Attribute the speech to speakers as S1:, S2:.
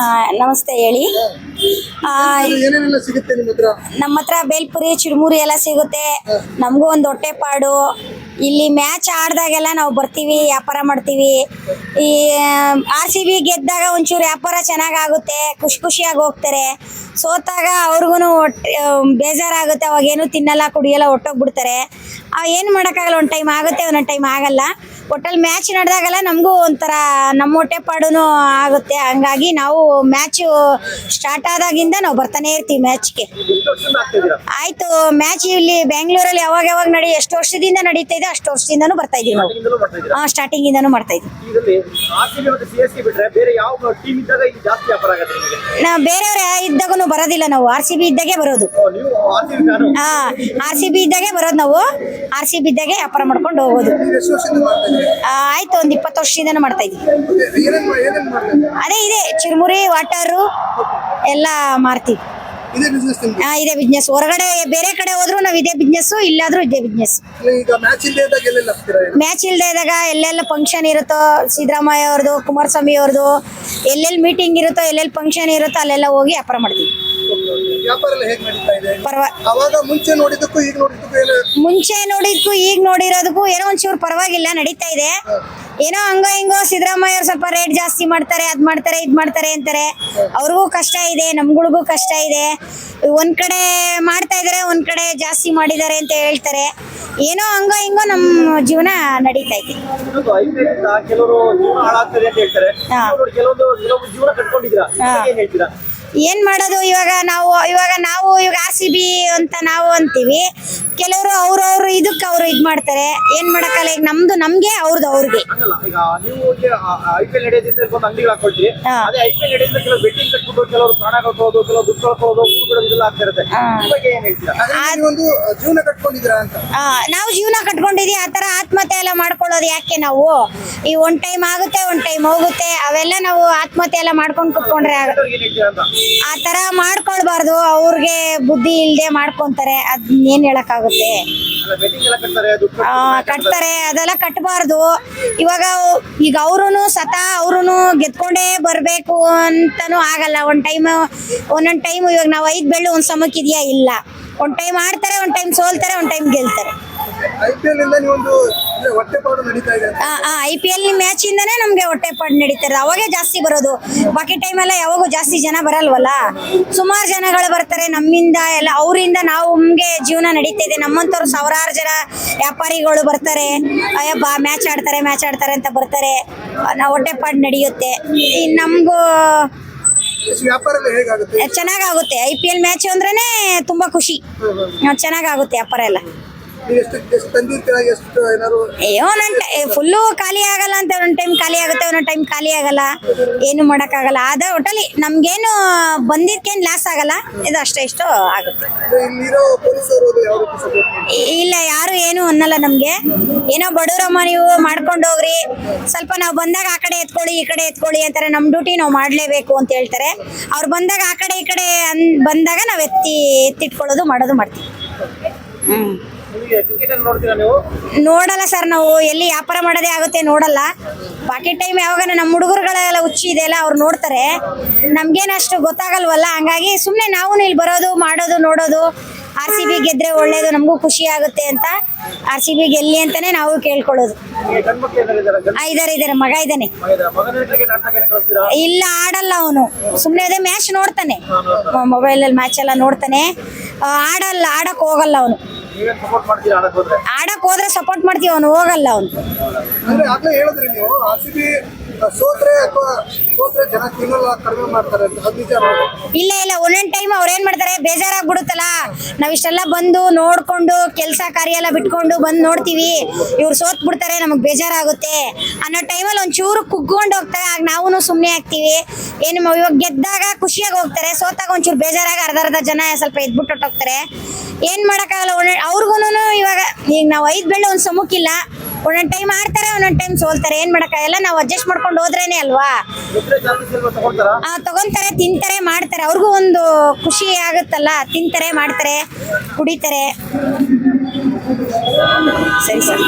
S1: ಆ, ನಮಸ್ತೆ ಹೇಳಿ. ಆ,
S2: ಏನೇನೆಲ್ಲ ಸಿಗುತ್ತೆ ನಿಮ್ಮ ಹತ್ರ?
S1: ನಮ್ಮ ಹತ್ರ ಬೇಲ್ಪುರಿ ಚುರುಮುರಿ ಎಲ್ಲ ಸಿಗುತ್ತೆ. ನಮಗೂ ಒಂದು ಹೊಟ್ಟೆಪಾಡು ಇಲ್ಲಿ ಮ್ಯಾಚ್ ಆಡ್ದಾಗೆಲ್ಲ ನಾವು ಬರ್ತೀವಿ ವ್ಯಾಪಾರ ಮಾಡ್ತೀವಿ. ಈ ಆರ್ ಸಿ ಬಿ ಗೆದ್ದಾಗ ಒಂಚೂರು ವ್ಯಾಪಾರ ಚೆನ್ನಾಗಾಗುತ್ತೆ ಖುಷಿ ಖುಷಿಯಾಗಿ ಹೋಗ್ತಾರೆ. ಸೋತಾಗ ಅವ್ರಿಗೂ ಬೇಜಾರಾಗುತ್ತೆ ಅವಾಗೇನು ತಿನ್ನಲ್ಲ ಕುಡಿಯಲ್ಲ ಹೊಟ್ಟೋಗ್ಬಿಡ್ತಾರೆ. ಏನು ಮಾಡೋಕ್ಕಾಗಲ್ಲ ಒಂದು ಟೈಮ್ ಆಗುತ್ತೆ ಒಂದೊಂದು ಟೈಮ್ ಆಗಲ್ಲ. ಒಟ್ಟಲ್ಲಿ ಮ್ಯಾಚ್ ನಡೆದಾಗೆಲ್ಲ ನಮಗೂ ಒಂಥರ ನಮ್ಮ ಹೊಟ್ಟೆ ಪಾಡೂ ಆಗುತ್ತೆ. ಹಂಗಾಗಿ ನಾವು ಮ್ಯಾಚು ಸ್ಟಾರ್ಟ್ ಆದಾಗಿಂದ ನಾವು ಬರ್ತಾನೆ ಇರ್ತೀವಿ ಮ್ಯಾಚ್ಗೆ ಆಯ್ತು ಮ್ಯಾಚ್ ಇಲ್ಲಿ ಬೆಂಗಳೂರಲ್ಲಿ ಯಾವಾಗ ಯಾವಾಗ ನಡಿ ಎಷ್ಟು ವರ್ಷದಿಂದ ನಡೀತಾ ಇದೆ ಅಷ್ಟು ವರ್ಷದಿಂದನೂ ಬರ್ತಾ ಇದೀವಿ ನಾವು. ಹಾಂ ಸ್ಟಾರ್ಟಿಂಗಿಂದನೂ ಸ್ಟಾರ್ಟಿಂಗ್ ಇಂದಾನು ಮಾಡ್ತಾ ಇದೀವಿ.
S2: ಇದರಲ್ಲಿ ಆರ್ ಸಿ ಬಿ ಮತ್ತು ಸಿ ಎಸ್ ಕೆ ಬಿಟ್ರೆ ಬೇರೆ ಯಾವ ಟೀಮ್ ಇದ್ದಾಗ ಇದು ಜಾಸ್ತಿ ವ್ಯಾಪಾರ ಆಗುತ್ತೆ ನಿಮಗೆ?
S1: ನಾ ಬೇರೆಯವ್ರ ಇದ್ದಾಗೂ ಬರೋದಿಲ್ಲ ನಾವು. ಆರ್ ಸಿ ಬಿ ಇದ್ದಾಗೆ ಬರೋದು.
S2: ನೀವು
S1: ಹಾ ಆರ್ ಸಿ ಬಿ ಇದ್ದಾಗೆ ಬರೋದು ನಾವು. ಆರ್ ಸಿ ಬಿ ಇದ್ದಾಗೆ ವ್ಯಾಪಾರ ಮಾಡ್ಕೊಂಡು ಹೋಗೋದು. ಆಯ್ತು ಒಂದು ಇಪ್ಪತ್ತು ವರ್ಷದಿಂದ ಮಾಡ್ತಾ
S2: ಇದ್ದೀವಿ
S1: ಅದೇ ಇದೆ ಚಿರುಮುರಿ ವಾಟರು ಎಲ್ಲ ಮಾರ್ತೀವಿ.
S2: ಇದೇ ಬಿಸ್ನೆಸ್ ನಿಮ್ಗೆ
S1: ಆ, ಇದೇ ಬಿಸ್ನೆಸ್ ಹೊರಗಡೆ ಬೇರೆ ಕಡೆ ಹೋದ್ರು ನಾವು ಇದೇ ಬಿಸ್ನೆಸ್ ಇಲ್ಲಾದ್ರೂ ಇದೇ ಬಿಸ್ನೆಸ್
S2: ಮ್ಯಾಚ್ ಇಲ್ದೇ ಇದ್ದಾಗ ಎಲ್ಲೆಲ್ಲ
S1: ಫಂಕ್ಷನ್ ಇರುತ್ತೋ ಸಿದ್ದರಾಮಯ್ಯ ಅವ್ರದ್ದು ಕುಮಾರಸ್ವಾಮಿ ಅವ್ರದ್ದು ಎಲ್ಲೆಲ್ಲಿ ಮೀಟಿಂಗ್ ಇರುತ್ತೋ ಎಲ್ಲೆಲ್ಲಿ ಫಂಕ್ಷನ್ ಇರುತ್ತೋ ಅಲ್ಲೆಲ್ಲ ಹೋಗಿ ವ್ಯಾಪಾರ ಮಾಡ್ತೀವಿ.
S2: ವ್ಯಾಪಾರ ಎಲ್ಲ ಹೇಗೆ ನಡೀತಾ ಇದೆ?
S1: ಪರವ
S2: ಅವಾಗ ಮುಂಚೆ ನೋಡಿದ್ದಕ್ಕೂ ಈಗ ನೋಡಿದ್ದಕ್ಕೂ ಏನು
S1: ಮುಂಚೆ ನೋಡಿದ್ಕು ಈಗ ನೋಡಿರೋದಕ್ಕೂ ಏನೋ ಒಂಚೂರು ಪರವಾಗಿಲ್ಲ ನಡೀತಾ ಇದೆ. ಏನೋ ಹಂಗ ಹಿಂಗೋ ಸಿದ್ದರಾಮಯ್ಯ ಅವ್ರು ಸ್ವಲ್ಪ ರೇಟ್ ಜಾಸ್ತಿ ಮಾಡ್ತಾರೆ ಅದ್ ಮಾಡ್ತಾರೆ ಇದ್ ಮಾಡ್ತಾರೆ ಅಂತಾರೆ. ಅವ್ರಿಗೂ ಕಷ್ಟ ಇದೆ ನಮ್ಗಳಿಗೂ ಕಷ್ಟ ಇದೆ. ಒಂದ್ ಕಡೆ ಮಾಡ್ತಾ ಇದಾರೆ ಒಂದ್ ಕಡೆ ಜಾಸ್ತಿ ಮಾಡಿದ್ದಾರೆ ಅಂತ ಹೇಳ್ತಾರೆ. ಏನೋ ಹಂಗ ಹಿಂಗೋ ನಮ್ಮ ಜೀವನ ನಡೀತಾ ಇದೆ.
S2: ಇನ್ನೊಂದು ಐಪಿಎಲ್ ಇಂದ ಕೆಲವರು ಜೀವನ ಹಾಳಾಗ್ತದೆ ಅಂತ ಹೇಳ್ತಾರೆ.
S1: ಹಾ.
S2: ಕೆಲವರು ಕೆಲವೊಂದು ಕೆಲವೊಂದು ಜೀವನ ಕಟ್ಕೊಂಡಿದ್ದೀರಾ?
S1: ಹಾ.
S2: ಏನ್ ಹೇಳ್ತೀರಾ?
S1: ಏನ್ ಮಾಡೋದು ಇವಾಗ ನಾವು ಇವಾಗ ನಾವು ಇವಾಗ ಆರ್ ಸಿ ಬಿ ಅಂತ ನಾವು ಅಂತೀವಿ. ಕೆಲವರು ಅವ್ರವ್ರು ಇದಕ್ಕೆ ಅವ್ರು ಇದ್ ಮಾಡ್ತಾರೆ. ಏನ್ ಮಾಡಕ್ಕಲ್ಲ? ಈಗ ನಮ್ದು ನಮ್ಗೆ ಅವ್ರದ್ದು ಅವ್ರಿಗೆ.
S2: ಹಂಗಲ್ಲ. ಈಗ ನೀವು ಐ ಪಿ ಎಲ್ ನಡೆಯೋದ್ರಿಂದ ಒಂದು ಅಂಗಡಿಗಳು ಹಾಕೊಳ್ತೀವಿ
S1: ಹಾ.
S2: ಅದೇ ಐ ಪಿ ಎಲ್ ನಡೆಯೋದ್ರಿಂದ ಕೆಲವು ಬೆಟ್ಟಿಂಗ್ ಕಟ್ಬಿಟ್ಟು ಕೆಲವರು ಪ್ರಾಣ ಕಳ್ಕೊಳ್ಳೋದು ಕೆಲವು ದುಡ್ಡು ಕಳ್ಕೊಳ್ಳೋದು ಊರು ಬಿಡೋದು ಇದೆಲ್ಲ ಆಗ್ತಾ ಇರುತ್ತೆ.
S1: ಹಾ.
S2: ಈ ಬಗ್ಗೆ ಏನ್ ಹೇಳ್ತೀರಾ? ಒಂದು ಜೀವನ ಕಟ್ಕೊಂಡಿದ್ದೀರಾ ಅಂತ.
S1: ಆ, ನಾವು ಜೀವನ ಕಟ್ಕೊಂಡಿದೀವಿ ಆ ಥರ ಆತ್ಮಹತ್ಯೆ ಎಲ್ಲ ಮಾಡ್ಕೊಳ್ಳೋದು ಯಾಕೆ ನಾವು? ಈ ಒಂದ್ ಟೈಮ್ ಆಗುತ್ತೆ ಒಂದ್ ಟೈಮ್ ಹೋಗುತ್ತೆ. ಅವೆಲ್ಲ ನಾವು ಆತ್ಮಹತ್ಯೆ ಎಲ್ಲ ಮಾಡ್ಕೊಂಡು ಕುತ್ಕೊಂಡ್ರೆ ಆಗ
S2: ಏನ್ ಹೇಳ್ತೀರಾ ಅಂತ?
S1: ಆ ಥರ ಮಾಡ್ಕೊಳ್ಬಾರ್ದು. ಅವ್ರಿಗೆ ಬುದ್ಧಿ ಇಲ್ಲದೆ ಮಾಡ್ಕೊಂತಾರೆ. ಅದ್ ಏನ್ ಹೇಳಕ್ಕಾಗುತ್ತೆ
S2: ಎಲ್ಲ ಕಟ್ತಾರೆ
S1: ಅದೆಲ್ಲ ಕಟ್ಟಬಾರ್ದು ಇವಾಗ ಈಗ ಅವ್ರು ಸತ ಅವ್ರು ಗೆದ್ಕೊಂಡೇ ಬರಬೇಕು ಅಂತಾನು ಆಗಲ್ಲ. ಒಂದ್ ಟೈಮ್ ಒಂದೊಂದ್ ಟೈಮ್ ಇವಾಗ ನಾವು ಐದ್ ಬೆಳ್ಳು ಒಂದ್ ಸಮಕ್ಕಿದೆಯಾ ಇಲ್ಲ. ಒಂದ್ ಟೈಮ್ ಆಡ್ತಾರೆ ಒಂದ್ ಟೈಮ್ ಸೋಲ್ತಾರೆ ಒಂದ್ ಟೈಮ್ ಗೆಲ್ತಾರೆ.
S2: ಐ ಪಿ ಎಲ್ ಇಂದ ನೀವೊಂದು ಅಂದ್ರೆ ಹೊಟ್ಟೆಪಾಡು ನಡೀತಾ ಇದೆ ಅಂತ.
S1: ಐ ಪಿ ಎಲ್ ಮ್ಯಾಚ್ ಇಂದಾನೇ ನಮ್ಗೆ ಹೊಟ್ಟೆ ಪಾಡು ನಡೀತಾರೆ. ಅವಾಗೇ ಜಾಸ್ತಿ ಬರೋದು. ಬಾಕಿ ಟೈಮೆಲ್ಲ ಯಾವಾಗೂ ಜಾಸ್ತಿ ಜನ ಬರಲ್ವಲ್ಲ? ಸುಮಾರು ಜನಗಳು ಬರ್ತಾರೆ. ನಮ್ಮಿಂದ ಎಲ್ಲ ಅವರಿಂದ ನಾವು ನಮ್ಗೆ ಜೀವನ ನಡೀತಾ ಇದೆ. ನಮ್ಮಂತವ್ರು ಸಾವಿರಾರು ಜನ ವ್ಯಾಪಾರಿಗಳು ಬರ್ತಾರೆ. ಅಯ್ಯಪ್ಪ ಮ್ಯಾಚ್ ಆಡ್ತಾರೆ ಮ್ಯಾಚ್ ಆಡ್ತಾರೆ ಅಂತ ಬರ್ತಾರೆ. ನಾವು ಹೊಟ್ಟೆ ಪಾಡು ನಡೆಯುತ್ತೆ. ನಮಗೂ
S2: ಎಲ್ಲ
S1: ಚೆನ್ನಾಗಾಗುತ್ತೆ. ಐ ಪಿ ಎಲ್ ಮ್ಯಾಚ್ ಅಂದ್ರೆ ತುಂಬಾ ಖುಷಿ. ಚೆನ್ನಾಗಾಗುತ್ತೆ ವ್ಯಾಪಾರ ಎಲ್ಲ.
S2: ಎಷ್ಟು ಎಷ್ಟು ತಂದಿರ್ತೀರಾ ಎಷ್ಟು ಏನಾದ್ರು
S1: ಅಯ್ಯೋ ನನ್ನ ಫುಲ್ಲು ಖಾಲಿ ಆಗಲ್ಲ ಅಂತ ಒಂದೊಂದು ಟೈಮ್ ಖಾಲಿ ಆಗುತ್ತೆ ಒಂದೊಂದು ಟೈಮ್ ಖಾಲಿ ಆಗಲ್ಲ. ಏನು ಮಾಡೋಕ್ಕಾಗಲ್ಲ. ಆದ ಒಟ್ಟಲ್ಲಿ ನಮ್ಗೇನು ಬಂದಿದ್ಕೇನು ಲಾಸ್ ಆಗಲ್ಲ. ಇದು ಅಷ್ಟೇ ಇಷ್ಟು ಆಗುತ್ತೆ.
S2: ಇಲ್ಲಿರೋ ಪೊಲೀಸರು ಅದು ಯಾವ ರೀತಿ ಸಪೋರ್ಟ್
S1: ಇಲ್ಲ ಯಾರು ಏನು ಅನ್ನಲ್ಲ ನಮಗೆ. ಏನೋ ಬಡವರಮ್ಮ ನೀವು ಮಾಡ್ಕೊಂಡು ಹೋಗ್ರಿ. ಸ್ವಲ್ಪ ನಾವು ಬಂದಾಗ ಆ ಕಡೆ ಎತ್ಕೊಳ್ಳಿ ಈ ಕಡೆ ಎತ್ಕೊಳ್ಳಿ ಅಂತಾರೆ. ನಮ್ಮ ಡ್ಯೂಟಿ ನಾವು ಮಾಡಲೇಬೇಕು ಅಂತ ಹೇಳ್ತಾರೆ. ಅವ್ರು ಬಂದಾಗ ಆ ಕಡೆ ಈ ಕಡೆ ಅನ್ ಬಂದಾಗ ನಾವು ಎತ್ತಿ ಎತ್ತಿಟ್ಕೊಳ್ಳೋದು ಮಾಡೋದು ಮಾಡ್ತೀವಿ. ಹ್ಞೂ ನೋಡಲ್ಲ ಸರ್ ನಾವು ಎಲ್ಲಿ ವ್ಯಾಪಾರ ಮಾಡೋದೇ ಆಗುತ್ತೆ ನೋಡಲ್ಲ. ಬಾಕಿ ಟೈಮ್ ಯಾವಾಗ ನಮ್ಮ ಹುಡುಗರುಗಳೆಲ್ಲ ಹುಚ್ಚಿ ಇದೆಯಲ್ಲ ಅವ್ರು ನೋಡ್ತಾರೆ. ನಮ್ಗೇನು ಅಷ್ಟು ಗೊತ್ತಾಗಲ್ವಲ್ಲ? ಹಂಗಾಗಿ ಸುಮ್ಮನೆ ನಾವು ಇಲ್ಲಿ ಬರೋದು ಮಾಡೋದು ನೋಡೋದು ಆರ್ ಸಿ ಬಿ ಗೆದ್ರೆ ಒಳ್ಳೇದು ನಮಗೂ ಖುಷಿ ಆಗುತ್ತೆ ಅಂತ ಆರ್ ಸಿ ಬಿ ಗೆಲ್ಲಿ ಅಂತಾನೆ ನಾವು ಕೇಳ್ಕೊಳ್ಳೋದು.
S2: ಇದಾರೆ
S1: ಇದಾರೆ ಮಗ ಇದ್ದಾನೆ. ಇಲ್ಲ ಆಡಲ್ಲ ಅವನು. ಸುಮ್ಮನೆ ಅದೇ ಮ್ಯಾಚ್ ನೋಡ್ತಾನೆ. ಮೊಬೈಲಲ್ಲಿ ಮ್ಯಾಚ್ ಎಲ್ಲ ನೋಡ್ತಾನೆ. ಆಡಲ್ಲ ಆಡಕ್ಕೆ ಹೋಗಲ್ಲ ಅವನು.
S2: ನೀವೇನ್ ಸಪೋರ್ಟ್ ಮಾಡ್ತೀರಾ ಆಡಕ್ ಹೋದ್ರೆ?
S1: ಆಡಕ್ ಹೋದ್ರೆ ಸಪೋರ್ಟ್ ಮಾಡ್ತೀವಿ ಅವನು ಹೋಗಲ್ಲ ಅವನು.
S2: ಅಂದ್ರೆ ಆಗ್ಲೇ ಹೇಳಿದ್ರಿ ನೀವು ಆರ್ ಸಿ ಬಿ ಸೋತ್ರೆ ಜನ ತಿನ್ನಲ್ಲ ಕಡಿಮೆ ಮಾಡ್ತಾರೆ
S1: ಇಲ್ಲ ಇಲ್ಲ, ಒಂದೊಂದ್ ಟೈಮ್ ಅವ್ರು ಏನ್ ಮಾಡ್ತಾರೆ? ಬೇಜಾರಾಗ್ಬಿಡುತ್ತಲ್ಲ? ನಾವ್ ಇಷ್ಟೆಲ್ಲ ಬಂದು ನೋಡ್ಕೊಂಡು ಕೆಲಸ ಕಾರ್ಯ ಎಲ್ಲ ಬಿಟ್ಕೊಂಡು ಬಂದು ನೋಡ್ತೀವಿ. ಇವ್ರು ಸೋತ್ ಬಿಡ್ತಾರೆ ನಮಗ್ ಬೇಜಾರಾಗುತ್ತೆ. ಅನ್ನೋ ಟೈಮಲ್ಲಿ ಒಂಚೂರು ಕುಗ್ಗೊಂಡು ಹೋಗ್ತಾರೆ, ಆಗ ನಾವು ಸುಮ್ಮನೆ ಆಗ್ತೀವಿ. ಏನು ಇವಾಗ ಗೆದ್ದಾಗ ಖುಷಿಯಾಗಿ ಹೋಗ್ತಾರೆ, ಸೋತಾಗ ಒಂಚೂರು ಬೇಜಾರಾಗಿ ಅರ್ಧ ಅರ್ಧ ಜನ ಸ್ವಲ್ಪ ಎದ್ಬಿಟ್ಟು ಹೊಟ್ಟೋಗ್ತಾರೆ ಏನ್ ಮಾಡಕ್ಕಾಗಲ್ಲ ಅವ್ರಿಗೂನು ಇವಾಗ, ಈಗ ನಾವು ಐದ್ ಬೆಳ್ಳೆ ಒಂದ್ ಸಮುಕ್ಕಿಲ್ಲ ಒಂದೊಂದ್ ಟೈಮ್ ಆಡ್ತಾರೆ ಒಂದೊಂದ್ ಟೈಮ್ ಸೋಲ್ತಾರೆ. ಏನ್ ಮಾಡಕ್ಕಾಗಲ್ಲ? ನಾವು ಅಡ್ಜಸ್ಟ್ ಮಾಡ್ಕೊಂಡು ಹೋದ್ರೇನೆ ಅಲ್ವಾ? ಆ, ತಗೊಂತಾರೆ ತಿಂತಾರೆ ಮಾಡ್ತಾರೆ. ಅವ್ರಿಗೂ ಒಂದು ಖುಷಿ ಆಗುತ್ತಲ್ಲ? ತಿಂತಾರೆ ಮಾಡ್ತಾರೆ ಕುಡಿತಾರೆ. ಸರಿ ಸರಿ.